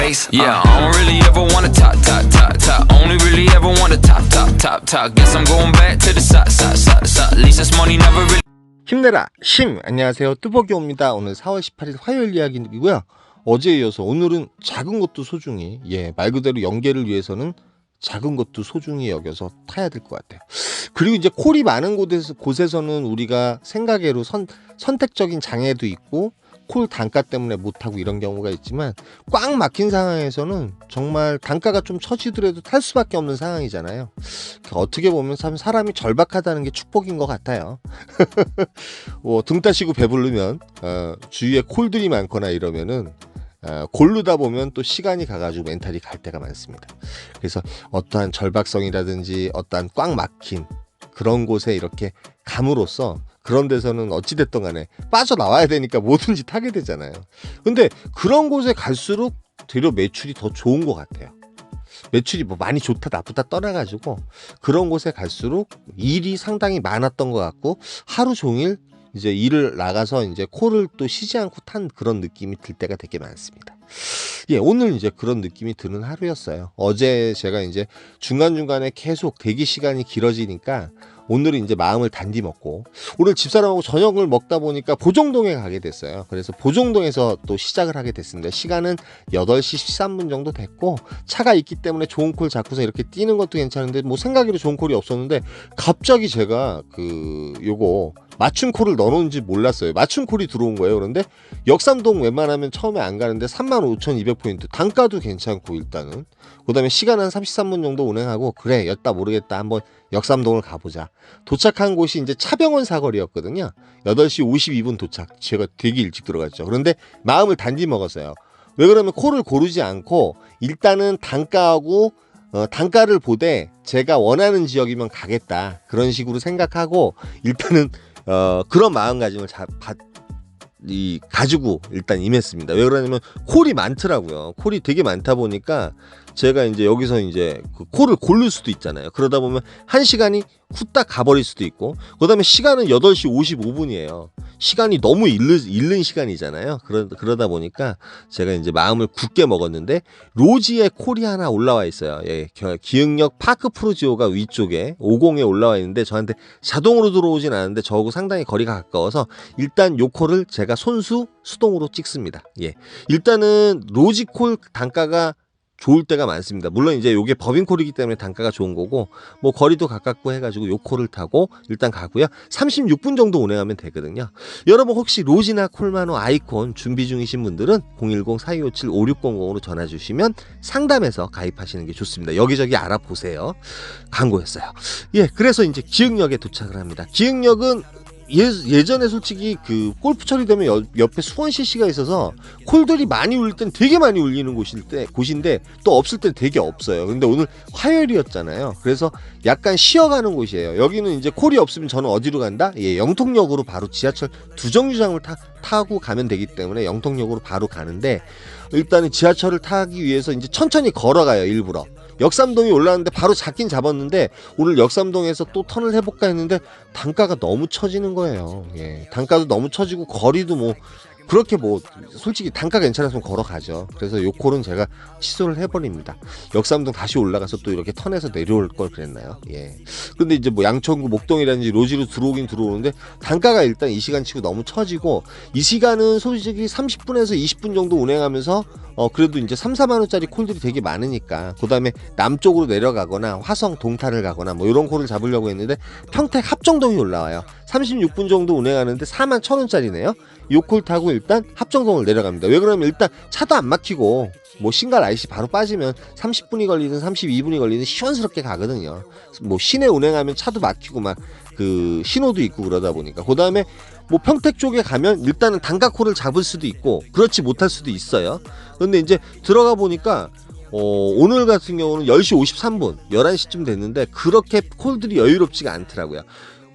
race. Yeah, I don't really ever wanna top, top, top, top. Only really ever wanna top, top, top, top. Guess I'm going back to the side, side, side, side. At least this money never really. 힘내라 심 안녕하세요 뚜벅이옵니다 오늘 4월 18일 화요일 이야기이고요 어제에 이어서 오늘은 작은 것도 소중히 예 말 그대로 연계를 위해서는 작은 것도 소중히 여겨서 타야 될 것 같아요 그리고 이제 콜이 많은 곳에서, 곳에서는 우리가 생각외로 선, 선택적인 장애도 있고 콜 단가 때문에 못하고 이런 경우가 있지만 꽉 막힌 상황에서는 정말 단가가 좀 처지더라도 탈 수밖에 없는 상황이잖아요 어떻게 보면 참 사람이 절박하다는 게 축복인 것 같아요 뭐, 등 따시고 배부르면 어, 주위에 콜들이 많거나 이러면은 어, 고르다 보면 또 시간이 가가지고 멘탈이 갈 때가 많습니다. 그래서 어떠한 절박성이라든지 어떠한 꽉 막힌 그런 곳에 이렇게 감으로써 그런 데서는 어찌됐든 간에 빠져나와야 되니까 뭐든지 타게 되잖아요. 근데 그런 곳에 갈수록 되려 매출이 더 좋은 것 같아요. 매출이 뭐 많이 좋다 나쁘다 떠나가지고 그런 곳에 갈수록 일이 상당히 많았던 것 같고 하루 종일 이제 일을 나가서 이제 코를 또 쉬지 않고 탄 그런 느낌이 들 때가 되게 많습니다. 예, 오늘 이제 그런 느낌이 드는 하루였어요. 어제 제가 이제 중간중간에 계속 대기 시간이 길어지니까 오늘은 이제 마음을 단디 먹고 오늘 집사람하고 저녁을 먹다 보니까 보정동에 가게 됐어요. 그래서 보정동에서 또 시작을 하게 됐습니다. 시간은 8시 13분 정도 됐고 차가 있기 때문에 좋은 콜 잡고서 이렇게 뛰는 것도 괜찮은데 뭐 생각으로 좋은 콜이 없었는데 갑자기 제가 그 요거 맞춤 콜을 넣어놓은지 몰랐어요. 맞춤 콜이 들어온 거예요. 그런데 역삼동 웬만하면 처음에 안 가는데 35,200포인트 단가도 괜찮고 일단은 그 다음에 시간 한 33분 정도 운행하고 그래 였다 모르겠다 한번 역삼동을 가보자. 도착한 곳이 이제 차병원 사거리였거든요. 8시 52분 도착. 제가 되게 일찍 들어갔죠. 그런데 마음을 단디 먹었어요. 왜 그러면 콜을 고르지 않고 일단은 단가하고 어, 단가를 보되 제가 원하는 지역이면 가겠다 그런 식으로 생각하고 일단은 어, 그런 마음가짐을 자, 바, 이 가지고 일단 임했습니다. 왜 그러냐면 콜이 많더라고요. 콜이 되게 많다 보니까 제가 이제 여기서 이제 그 콜을 고를 수도 있잖아요. 그러다 보면 한 시간이 후딱 가버릴 수도 있고, 그 다음에 시간은 8시 55분이에요. 시간이 너무 잃는, 잃는 시간이잖아요. 그러, 그러다 보니까 제가 이제 마음을 굳게 먹었는데, 로지에 콜이 하나 올라와 있어요. 예, 겨- 기흥역 파크 프로지오가 위쪽에 50에 올라와 있는데, 저한테 자동으로 들어오진 않는데, 저하고 상당히 거리가 가까워서, 일단 요 콜을 제가 손수 수동으로 찍습니다. 예. 일단은 로지 콜 단가가 좋을 때가 많습니다. 물론 이제 요게 법인콜이기 때문에 단가가 좋은 거고 뭐 거리도 가깝고 해가지고 요 콜을 타고 일단 가고요. 36분 정도 운행하면 되거든요. 여러분 혹시 로지나 콜마노 아이콘 준비 중이신 분들은 010-4257-5600으로 전화 주시면 상담해서 가입하시는 게 좋습니다. 여기저기 알아보세요. 광고였어요. 예, 그래서 이제 기흥역에 도착을 합니다. 기흥역은 예, 예전에 솔직히 그 골프 처리되면 여- 옆에 수원 CC가 있어서 콜들이 많이 울릴 땐 되게 많이 울리는 곳일 때 곳인데 또 없을 땐 되게 없어요. 근데 오늘 화요일이었잖아요. 그래서 약간 쉬어가는 곳이에요. 여기는 이제 콜이 없으면 저는 어디로 간다? 예, 영통역으로 바로 지하철 두 정류장을 타, 타고 가면 되기 때문에 영통역으로 바로 가는데 일단은 지하철을 타기 위해서 이제 천천히 걸어가요 일부러. 역삼동이 올라왔는데 바로 잡긴 잡았는데 오늘 역삼동에서 또 턴을 해볼까 했는데 단가가 너무 처지는 거예요. 예, 단가도 너무 처지고 거리도 뭐 그렇게 뭐 솔직히 단가 괜찮았으면 걸어가죠. 그래서 요 콜은 제가 취소를 해버립니다. 역삼동 다시 올라가서 또 이렇게 턴에서 내려올 걸 그랬나요? 예. 근데 이제 뭐 양천구 목동이라든지 로지로 들어오긴 들어오는데 단가가 일단 이 시간치고 너무 처지고 이 시간은 솔직히 30분에서 20분 정도 운행하면서 어 그래도 이제 3, 4만 원짜리 콜들이 되게 많으니까 그 다음에 남쪽으로 내려가거나 화성 동탄을 가거나 뭐 이런 콜을 잡으려고 했는데 평택 합정동이 올라와요. 36분 정도 운행하는데 4만 천 원짜리네요. 요콜 타고 일단 합정동을 내려갑니다. 왜 그러면 일단 차도 안 막히고 뭐 신갈 IC 바로 빠지면 30분이 걸리든 32분이 걸리든 시원스럽게 가거든요. 뭐 시내 운행하면 차도 막히고 막 그 신호도 있고 그러다 보니까 그 다음에 뭐 평택 쪽에 가면 일단은 단가콜을 잡을 수도 있고 그렇지 못할 수도 있어요. 근데 이제 들어가 보니까 어, 오늘 같은 경우는 10시 53분, 11시쯤 됐는데 그렇게 콜들이 여유롭지가 않더라고요.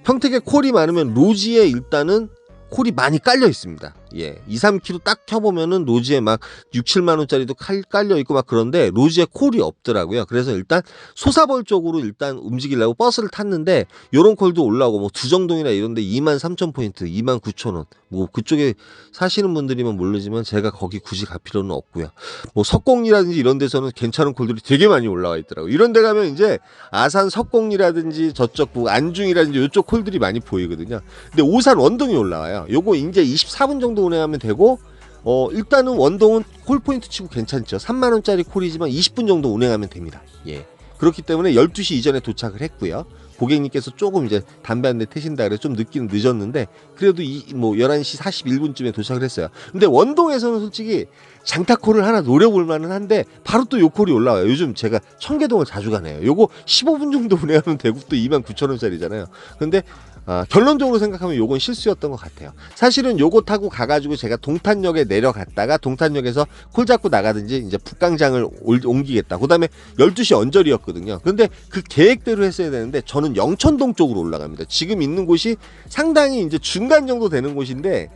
평택에 콜이 많으면 로지에 일단은 콜이 많이 깔려 있습니다. 예. 2, 3km 딱 켜보면은 로지에 막 6, 7만 원짜리도 칼, 깔려 있고 막 그런데 로지에 콜이 없더라고요. 그래서 일단 소사벌 쪽으로 일단 움직이려고 버스를 탔는데 요런 콜도 올라오고 뭐 두정동이나 이런데 2만 3천 포인트, 2만 9천 원. 뭐 그쪽에 사시는 분들이면 모르지만 제가 거기 굳이 갈 필요는 없고요. 뭐 석공이라든지 이런 데서는 괜찮은 콜들이 되게 많이 올라와 있더라고요. 이런 데 가면 이제 아산 석공이라든지 저쪽 뭐 안중이라든지 이쪽 콜들이 많이 보이거든요. 근데 오산 원동이 올라와요. 요거 이제 24분 정도 운행하면 되고 어 일단은 원동은 콜 포인트 치고 괜찮죠. 3만 원짜리 콜이지만 20분 정도 운행하면 됩니다. 예. 그렇기 때문에 12시 이전에 도착을 했고요. 고객님께서 조금 이제 담배 한 대 태신다 그래 좀 늦기는 늦었는데 그래도 이 뭐 11시 41분쯤에 도착을 했어요. 근데 원동에서는 솔직히 장타콜을 하나 노려볼 만은 한데 바로 또 요 콜이 올라와요. 요즘 제가 청계동을 자주 가네요. 요거 15분 정도 운행하면 되고 또 2만 9천 원짜리잖아요. 근데 아, 결론적으로 생각하면 요건 실수였던 것 같아요. 사실은 요거 타고 가가지고 제가 동탄역에 내려갔다가 동탄역에서 콜 잡고 나가든지 이제 북강장을 올- 옮기겠다. 그 다음에 12시 언저리였거든요. 근데 그 계획대로 했어야 되는데 저는 영천동 쪽으로 올라갑니다. 지금 있는 곳이 상당히 이제 중간 정도 되는 곳인데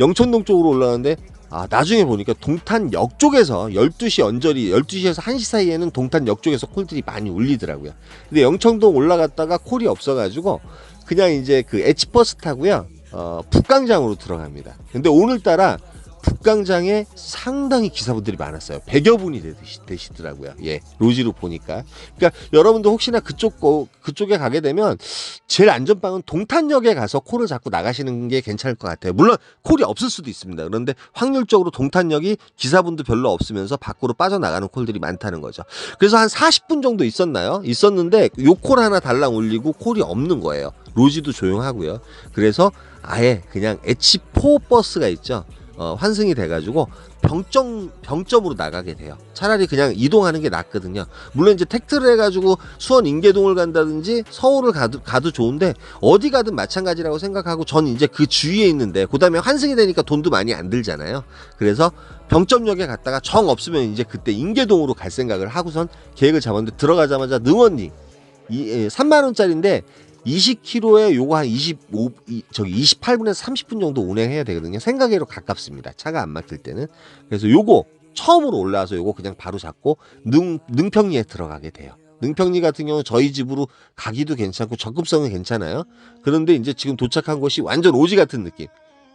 영천동 쪽으로 올라가는데 아, 나중에 보니까 동탄역 쪽에서 12시 언저리, 12시에서 1시 사이에는 동탄역 쪽에서 콜들이 많이 울리더라고요. 근데 영천동 올라갔다가 콜이 없어가지고 그냥 이제 그 H버스 타고요. 어, 북강장으로 들어갑니다. 근데 오늘따라 북강장에 상당히 기사분들이 많았어요. 100여 분이 되시, 되시 더라고요. 예, 로지로 보니까. 그러니까 여러분도 혹시나 그쪽 거, 그쪽에 가게 되면 제일 안전빵은 동탄역에 가서 콜을 잡고 나가시는 게 괜찮을 것 같아요. 물론 콜이 없을 수도 있습니다. 그런데 확률적으로 동탄역이 기사분도 별로 없으면서 밖으로 빠져나가는 콜들이 많다는 거죠. 그래서 한 40분 정도 있었나요? 있었는데 요 콜 하나 달랑 올리고 콜이 없는 거예요. 로지도 조용하고요. 그래서 아예 그냥 H4 버스가 있죠. 어, 환승이 돼가지고 병점 병점으로 나가게 돼요. 차라리 그냥 이동하는 게 낫거든요. 물론 이제 택트를 해가지고 수원 인계동을 간다든지 서울을 가도, 가도 좋은데 어디 가든 마찬가지라고 생각하고 전 이제 그 주위에 있는데 그다음에 환승이 되니까 돈도 많이 안 들잖아요. 그래서 병점역에 갔다가 정 없으면 이제 그때 인계동으로 갈 생각을 하고선 계획을 잡았는데 들어가자마자 능원리 이, 예, 3만 원짜리인데 20km에 요거 한 25, 이, 저기 28분에서 30분 정도 운행해야 되거든요. 생각외로 가깝습니다. 차가 안 막힐 때는. 그래서 요거 처음으로 올라와서 요거 그냥 바로 잡고 능, 능평리에 들어가게 돼요. 능평리 같은 경우는 저희 집으로 가기도 괜찮고 접근성은 괜찮아요. 그런데 이제 지금 도착한 곳이 완전 오지 같은 느낌.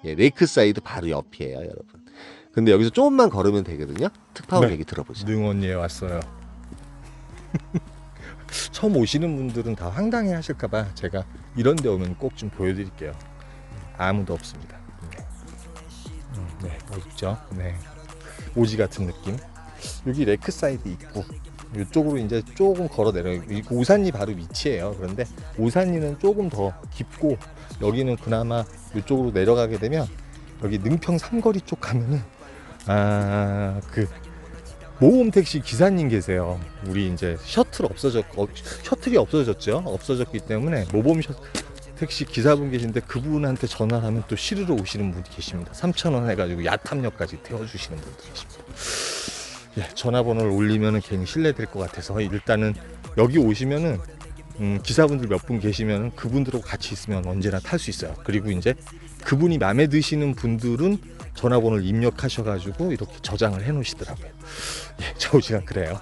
예, 레이크사이드 바로 옆이에요, 여러분. 근데 여기서 조금만 걸으면 되거든요. 특파원 네. 얘기 들어보죠. 능원리에 왔어요. 처음 오시는 분들은 다 황당해 하실까봐 제가 이런 데 오면 꼭 좀 보여드릴게요. 아무도 없습니다. 네, 음, 네 멋있죠? 네. 오지 같은 느낌. 여기 레크 사이드 입구. 이쪽으로 이제 조금 걸어 내려요. 이 오산리 바로 위치예요. 그런데 오산리는 조금 더 깊고 여기는 그나마 이쪽으로 내려가게 되면 여기 능평 삼거리 쪽 가면은 아 그 모험 택시 기사님 계세요. 우리 이제 셔틀 없어졌 어, 셔틀이 없어졌죠. 없어졌기 때문에 모범 셔, 택시 기사분 계신데 그분한테 전화를 하면 또 실으러 오시는 분이 계십니다. 3천 원 해가지고 야탐역까지 태워주시는 분도 계십니다. 예, 전화번호를 올리면은 괜히 실례될 것 같아서 일단은 여기 오시면은 음, 기사분들 몇 분 계시면 그분들하고 같이 있으면 언제나 탈 수 있어요. 그리고 이제 그분이 마음에 드시는 분들은 전화번호를 입력하셔가지고 이렇게 저장을 해 놓으시더라고요. 예, 저 시간 그래요.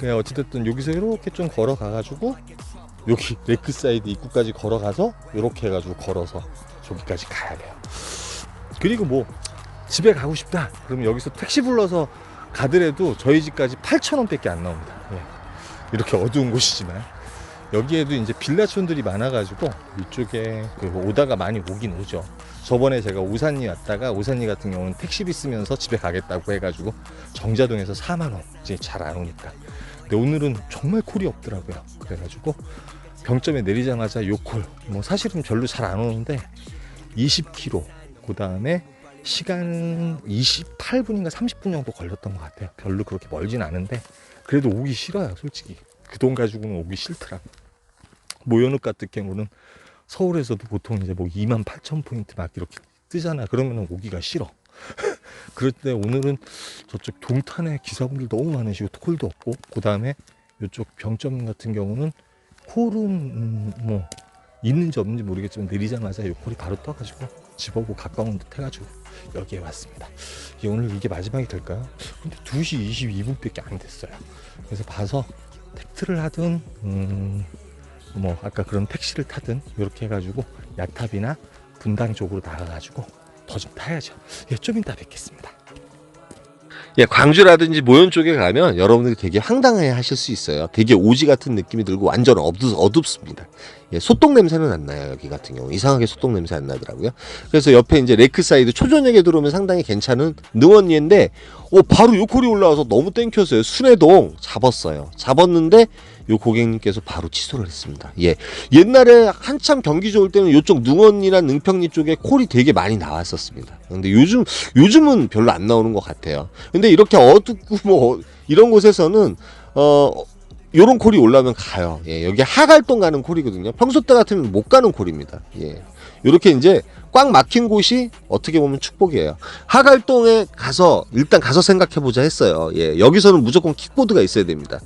그냥 어찌됐든 여기서 이렇게 좀 걸어가가지고 여기 레크사이드 입구까지 걸어가서 이렇게 해가지고 걸어서 저기까지 가야 돼요. 그리고 뭐 집에 가고 싶다. 그러면 여기서 택시 불러서 가더라도 저희 집까지 8,000원밖에 안 나옵니다. 예. 이렇게 어두운 곳이지만 여기에도 이제 빌라촌들이 많아가지고 이쪽에 그 오다가 많이 오긴 오죠. 저번에 제가 오산리 왔다가 오산리 같은 경우는 택시비 쓰면서 집에 가겠다고 해가지고 정자동에서 4만 원 이제 잘 안 오니까. 근데 오늘은 정말 콜이 없더라고요. 그래가지고 병점에 내리자마자 요 콜. 뭐 사실은 별로 잘 안 오는데 20km. 그 다음에 시간은 28분인가 30분 정도 걸렸던 것 같아요. 별로 그렇게 멀진 않은데 그래도 오기 싫어요, 솔직히. 그 돈 가지고는 오기 싫더라고. 모연욱 같은 경우는 서울에서도 보통 이제 뭐 2만 8천 포인트 막 이렇게 뜨잖아. 그러면 오기가 싫어. 그럴 때 오늘은 저쪽 동탄에 기사분들 너무 많으시고 콜도 없고 그 다음에 이쪽 병점 같은 경우는 콜은 음, 뭐 있는지 없는지 모르겠지만 내리자마자 이 콜이 바로 떠가지고 집하고 가까운 듯 해가지고 여기에 왔습니다. 이 오늘 이게 마지막이 될까요? 근데 2시 22분밖에 안 됐어요. 그래서 봐서 택트를 하든 음, 뭐 아까 그런 택시를 타든 이렇게 해가지고 야탑이나 분당 쪽으로 나가가지고 더 좀 타야죠. 예, 좀 이따 뵙겠습니다. 예, 광주라든지 모현 쪽에 가면 여러분들이 되게 황당해 하실 수 있어요. 되게 오지 같은 느낌이 들고 완전 어둡, 어둡습니다. 예, 소똥 냄새는 안 나요, 여기 같은 경우. 이상하게 소똥 냄새 안 나더라고요. 그래서 옆에 이제 레크사이드 초저녁에 들어오면 상당히 괜찮은 능원리인데, 오, 바로 요콜이 올라와서 너무 땡겼어요. 순회동 잡았어요. 잡았는데, 요 고객님께서 바로 취소를 했습니다. 예. 옛날에 한참 경기 좋을 때는 요쪽 능원이나 능평리 쪽에 콜이 되게 많이 나왔었습니다. 근데 요즘, 요즘은 별로 안 나오는 것 같아요. 근데 이렇게 어둡고 뭐, 이런 곳에서는, 어, 요런 콜이 올라오면 가요. 예, 여기 하갈동 가는 콜이거든요. 평소 때 같으면 못 가는 콜입니다. 예. 요렇게 이제 꽉 막힌 곳이 어떻게 보면 축복이에요. 하갈동에 가서 일단 가서 생각해 보자 했어요. 예. 여기서는 무조건 킥보드가 있어야 됩니다.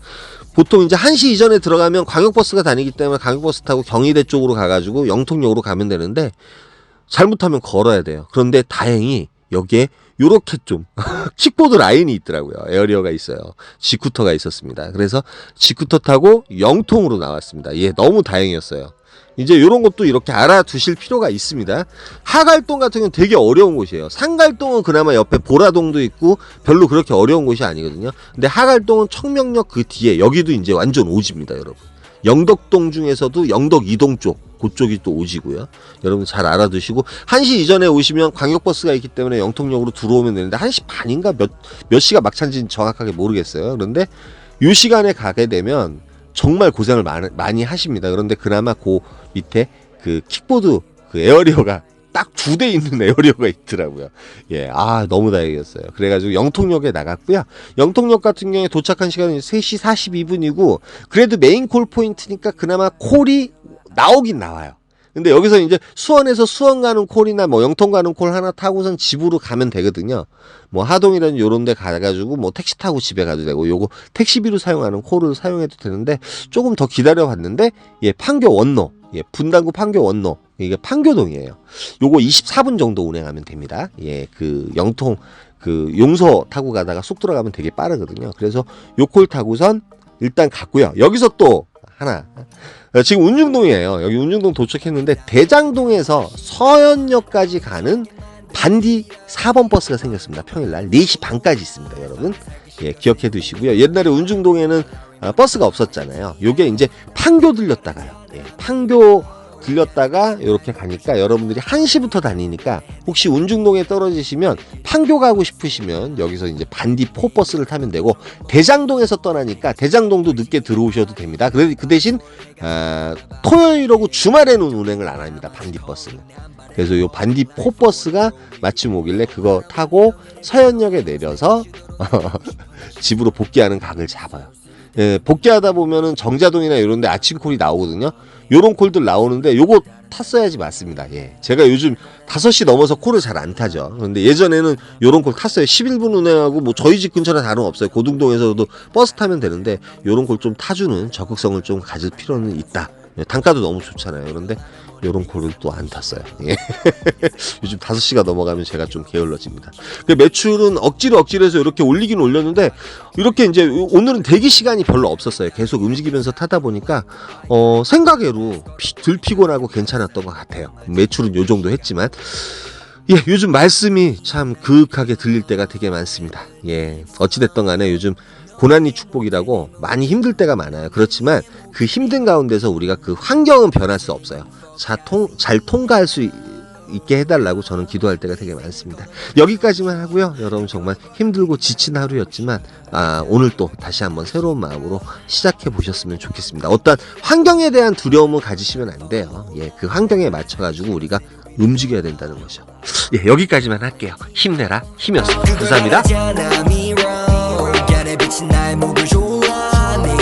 보통 이제 1시 이전에 들어가면 광역버스가 다니기 때문에 광역버스 타고 경희대 쪽으로 가가지고 영통역으로 가면 되는데 잘못하면 걸어야 돼요. 그런데 다행히 여기에 요렇게 좀 킥보드 라인이 있더라고요. 에어리어가 있어요. 지쿠터가 있었습니다. 그래서 지쿠터 타고 영통으로 나왔습니다. 예, 너무 다행이었어요. 이제 이런 것도 이렇게 알아두실 필요가 있습니다. 하갈동 같은 경우는 되게 어려운 곳이에요. 상갈동은 그나마 옆에 보라동도 있고 별로 그렇게 어려운 곳이 아니거든요. 근데 하갈동은 청명역 그 뒤에 여기도 이제 완전 오지입니다, 여러분. 영덕동 중에서도 영덕 이동 쪽 그쪽이 또 오지고요. 여러분 잘 알아두시고 1시 이전에 오시면 광역버스가 있기 때문에 영통역으로 들어오면 되는데 1시 반인가 몇, 몇 시가 막차인지는 정확하게 모르겠어요. 그런데 이 시간에 가게 되면 정말 고생을 많이, 많이 하십니다. 그런데 그나마 그 밑에 그 킥보드 그 에어리어가 딱 두 대 있는 에어리어가 있더라고요. 예, 아, 너무 다행이었어요. 그래가지고 영통역에 나갔고요. 영통역 같은 경우에 도착한 시간은 3시 42분이고, 그래도 메인 콜 포인트니까 그나마 콜이 나오긴 나와요. 근데 여기서 이제 수원에서 수원 가는 콜이나 뭐 영통 가는 콜 하나 타고선 집으로 가면 되거든요. 뭐 하동이라는 요런 데 가가지고 뭐 택시 타고 집에 가도 되고 요거 택시비로 사용하는 콜을 사용해도 되는데 조금 더 기다려 봤는데 예, 판교 원로. 예, 분당구 판교 원로. 이게 판교동이에요. 요거 24분 정도 운행하면 됩니다. 예, 그 영통 그 용서 타고 가다가 쑥 들어가면 되게 빠르거든요. 그래서 요 콜 타고선 일단 갔고요. 여기서 또 하나 어, 지금 운중동이에요. 여기 운중동 도착했는데 대장동에서 서현역까지 가는 반디 4번 버스가 생겼습니다. 평일날 4시 반까지 있습니다, 여러분. 예, 기억해 두시고요. 옛날에 운중동에는 아, 버스가 없었잖아요. 요게 이제 판교 들렸다가요. 예, 판교 들렸다가 이렇게 가니까 여러분들이 1시부터 다니니까 혹시 운중동에 떨어지시면 판교 가고 싶으시면 여기서 이제 반디 포 버스를 타면 되고 대장동에서 떠나니까 대장동도 늦게 들어오셔도 됩니다. 그, 그 대신 아, 토요일하고 주말에는 운행을 안 합니다. 반디 버스는. 그래서 요 반디 포 버스가 마침 오길래 그거 타고 서현역에 내려서 집으로 복귀하는 각을 잡아요. 예, 복귀하다 보면은 정자동이나 이런 데 아침 콜이 나오거든요. 요런 콜들 나오는데 요거 탔어야지 맞습니다. 예. 제가 요즘 5시 넘어서 콜을 잘 안 타죠. 근데 예전에는 요런 콜 탔어요. 11분 운행하고 뭐 저희 집 근처나 다름 없어요. 고등동에서도 버스 타면 되는데 요런 콜 좀 타주는 적극성을 좀 가질 필요는 있다. 예, 단가도 너무 좋잖아요. 그런데 요런 콜을 또안 탔어요. 예. 요즘 5시가 넘어가면 제가 좀 게을러집니다. 그 매출은 억지로 억지로 해서 이렇게 올리긴 올렸는데 이렇게 이제 오늘은 대기 시간이 별로 없었어요. 계속 움직이면서 타다 보니까 어 생각외로 피- 덜 피곤하고 괜찮았던 것 같아요. 매출은 요 정도 했지만 예, 요즘 말씀이 참 그윽하게 들릴 때가 되게 많습니다. 예, 어찌됐든 간에 요즘 고난이 축복이라고 많이 힘들 때가 많아요. 그렇지만 그 힘든 가운데서 우리가 그 환경은 변할 수 없어요. 자, 통, 잘 통과할 수 있- 있게 해달라고 저는 기도할 때가 되게 많습니다. 여기까지만 하고요. 여러분 정말 힘들고 지친 하루였지만 아, 오늘 또 다시 한번 새로운 마음으로 시작해 보셨으면 좋겠습니다. 어떤 환경에 대한 두려움을 가지시면 안 돼요. 예, 그 환경에 맞춰가지고 우리가 움직여야 된다는 거죠. 예, 여기까지만 할게요. 힘내라 힘이었습니다. 감사합니다. 亲爱某个柔啊，你。